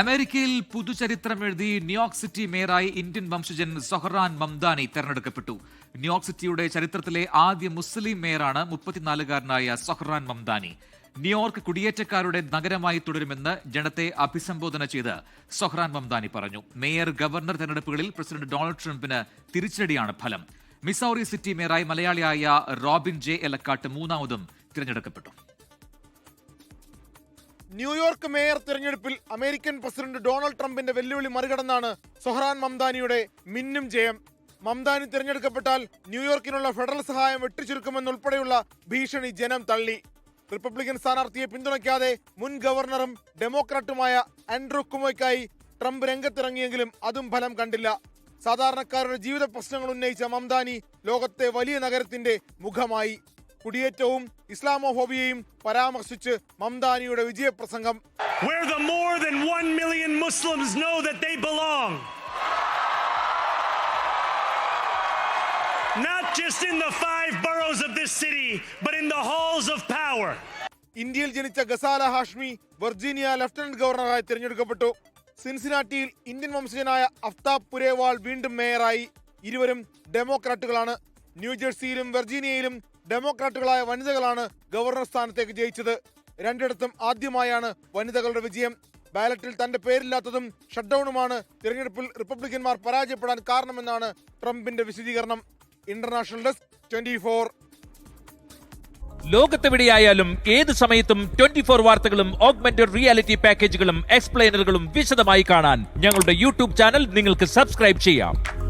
അമേരിക്കയിൽ പുതുചരിത്രം എഴുതി ന്യൂയോർക്ക് സിറ്റി മേയറായി ഇന്ത്യൻ വംശജൻ സൊഹറാൻ മംദാനി തെരഞ്ഞെടുക്കപ്പെട്ടു. ന്യൂയോർക്ക് സിറ്റിയുടെ ചരിത്രത്തിലെ ആദ്യ മുസ്ലിം മേയറാണ് മുപ്പത്തിനാലുകാരനായ സൊഹറാൻ മംദാനി. ന്യൂയോർക്ക് കുടിയേറ്റക്കാരുടെ നഗരമായി തുടരുമെന്ന് ജനത്തെ അഭിസംബോധന ചെയ്ത് സൊഹ്റാൻ മംദാനി പറഞ്ഞു. മേയർ ഗവർണർ തെരഞ്ഞെടുപ്പുകളിൽ പ്രസിഡന്റ് ഡൊണാൾഡ് ട്രംപിന് തിരിച്ചടിയാണ് ഫലം. മിസൗറി സിറ്റി മേയറായി മലയാളിയായ റോബിൻ ജെ എലക്കാട്ട് മൂന്നാമതും തിരഞ്ഞെടുക്കപ്പെട്ടു. ന്യൂയോർക്ക് മേയർ തിരഞ്ഞെടുപ്പിൽ അമേരിക്കൻ പ്രസിഡന്റ് ഡൊണാൾഡ് ട്രംപിന്റെ വെല്ലുവിളി മറികടന്നാണ് സൊഹ്റാൻ മംദാനിയുടെ മിന്നും ജയം. മംദാനി തിരഞ്ഞെടുക്കപ്പെട്ടാൽ ന്യൂയോർക്കിനുള്ള ഫെഡറൽ സഹായം വെട്ടിച്ചുരുക്കുമെന്നുൾപ്പെടെയുള്ള ഭീഷണി ജനം തള്ളി. റിപ്പബ്ലിക്കൻ സ്ഥാനാർത്ഥിയെ പിന്തുണയ്ക്കാതെ മുൻ ഗവർണറും ഡെമോക്രാറ്റുമായ ആൻഡ്രൂ കുമോയ്ക്കായി ട്രംപ് രംഗത്തിറങ്ങിയെങ്കിലും അതും ഫലം കണ്ടില്ല. സാധാരണക്കാരുടെ ജീവിത പ്രശ്നങ്ങൾ ഉന്നയിച്ച മംദാനി ലോകത്തെ വലിയ നഗരത്തിന്റെ മുഖമായി. കുടിയേറ്റവും ഇസ്ലാമോഫോബിയയും പരാമർശിച്ച് മംദാനിയുടെ വിജയപ്രസംഗം where the more than 1 million Muslims know that they belong. Not just in the five boroughs of this city, but in the halls of power. ഇന്ത്യയിൽ ജനിച്ച ഗസാല ഹാഷ്മി വെർജീനിയ ലഫ്റ്റനന്റ് ഗവർണറായി തിരഞ്ഞെടുക്കപ്പെട്ടു സിൻസിനാട്ടിയിൽ ഇന്ത്യൻ വംശജനായ അഫ്താബ് പുരേവാൾ വീണ്ടും മേയറായി ഇരുവരും ഡെമോക്രാറ്റുകളാണ് ന്യൂജേഴ്സിയിലും വെർജീനിയയിലും ഡെമോക്രാറ്റുകളായ വനിതകളാണ് ഗവർണർ സ്ഥാനത്തേക്ക് ജയിച്ചത്. രണ്ടിടത്തും ആദ്യമായാണ് വനിതകളുടെ വിജയം. ബാലറ്റിൽ തന്റെ പേരില്ലാത്തതും ഷട്ട്ഡൌണുമാണ് തിരഞ്ഞെടുപ്പിൽ റിപ്പബ്ലിക്കന്മാർ പരാജയപ്പെടാൻ കാരണമെന്നാണ് ട്രംപിന്റെ വിശദീകരണം. International desk twenty four. ലോകത്തെവിടെയായാലും ഏത് സമയത്തും ട്വന്റി ഫോർ വാർത്തകളും ഓഗ്മെന്റഡ് റിയാലിറ്റി പാക്കേജുകളും എക്സ്പ്ലെയിനറുകളും വിശദമായി കാണാൻ ഞങ്ങളുടെ യൂട്യൂബ് ചാനൽ നിങ്ങൾക്ക് സബ്സ്ക്രൈബ് ചെയ്യാം.